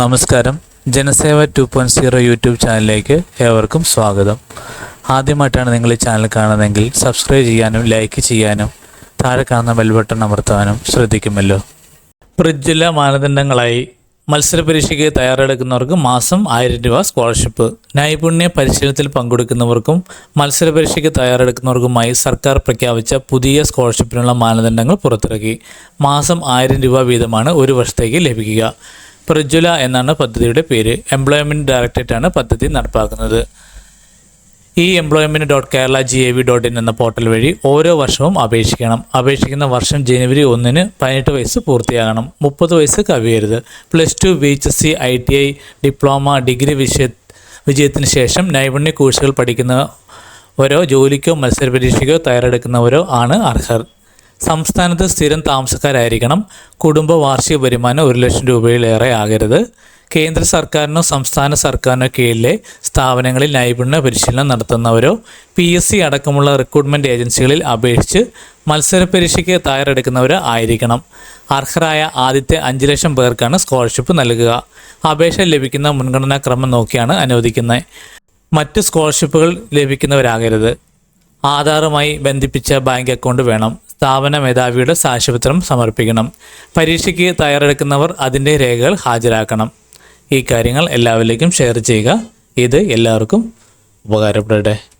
നമസ്കാരം. Janaseva two point zero YouTube ചാനലിലേക്ക് ഏവർക്കും സ്വാഗതം. ആദ്യമായിട്ടാണ് നിങ്ങൾ ഈ ചാനൽ കാണുന്നതെങ്കിൽ സബ്സ്ക്രൈബ് ചെയ്യാനും ലൈക്ക് ചെയ്യാനും താഴെ കാണുന്ന ബെൽ ബട്ടൺ അമർത്താനും ശ്രദ്ധിക്കുമല്ലോ. ഫ്രിഡ്ജിലെ മാനദണ്ഡങ്ങളായി മത്സര പരീക്ഷയ്ക്ക് തയ്യാറെടുക്കുന്നവർക്ക് മാസം ആയിരം രൂപ സ്കോളർഷിപ്പ് നൈപുണ്യ പരിശീലനത്തിൽ പങ്കെടുക്കുന്നവർക്കും മത്സര പരീക്ഷയ്ക്ക് തയ്യാറെടുക്കുന്നവർക്കുമായി സർക്കാർ പ്രഖ്യാപിച്ച പുതിയ സ്കോളർഷിപ്പിനുള്ള മാനദണ്ഡങ്ങൾ പുറത്തിറക്കി. മാസം ആയിരം രൂപ വീതമാണ് ഒരു വർഷത്തേക്ക് ലഭിക്കുക. പ്രജ്വല എന്നാണ് പദ്ധതിയുടെ പേര്. എംപ്ലോയ്മെന്റ് ആണ് പദ്ധതി നടപ്പാക്കുന്നത്. ഈ employment dot Kerala G A V dot in എന്ന പോർട്ടൽ വഴി ഓരോ വർഷവും അപേക്ഷിക്കണം. അപേക്ഷിക്കുന്ന വർഷം ജനുവരി ഒന്നിന് പതിനെട്ട് വയസ്സ് പൂർത്തിയാകണം. മുപ്പത് വയസ്സ് കവിയരുത്. Plus two B H S C I T I diploma degree വിഷയ വിജയത്തിന് ശേഷം നൈപുണ്യ കോഴ്സുകൾ പഠിക്കുന്നവരോ ജോലിക്കോ മത്സര പരീക്ഷയ്ക്കോ തയ്യാറെടുക്കുന്നവരോ ആണ് അർഹർ. സംസ്ഥാനത്ത് സ്ഥിരം താമസക്കാരായിരിക്കണം. കുടുംബ വാർഷിക വരുമാനം ഒരു ലക്ഷം രൂപയിലേറെ ആകരുത്. കേന്ദ്ര സർക്കാരിനോ സംസ്ഥാന സർക്കാരിനോ കീഴിലെ സ്ഥാപനങ്ങളിൽ നൈപുണ്യ പരിശീലനം നടത്തുന്നവരോ പി എസ് സി അടക്കമുള്ള റിക്രൂട്ട്മെന്റ് ഏജൻസികളിൽ അപേക്ഷിച്ച് മത്സര പരീക്ഷയ്ക്ക് തയ്യാറെടുക്കുന്നവരോ ആയിരിക്കണം. അർഹരായ ആദ്യത്തെ അഞ്ച് ലക്ഷം പേർക്കാണ് സ്കോളർഷിപ്പ് നൽകുക. അപേക്ഷ ലഭിക്കുന്ന മുൻഗണനാക്രമം നോക്കിയാണ് അനുവദിക്കുന്നത്. മറ്റ് സ്കോളർഷിപ്പുകൾ ലഭിക്കുന്നവരാകരുത്. ആധാറുമായി ബന്ധിപ്പിച്ച ബാങ്ക് അക്കൗണ്ട് വേണം. സ്ഥാപന മേധാവിയുടെ സാക്ഷ്യപത്രം സമർപ്പിക്കണം. പരീക്ഷയ്ക്ക് തയ്യാറെടുക്കുന്നവർ അതിന്റെ രേഖകൾ ഹാജരാക്കണം. ഈ കാര്യങ്ങൾ എല്ലാവരിലേക്കും ഷെയർ ചെയ്യുക. ഇത് എല്ലാവർക്കും ഉപകാരപ്പെടട്ടെ.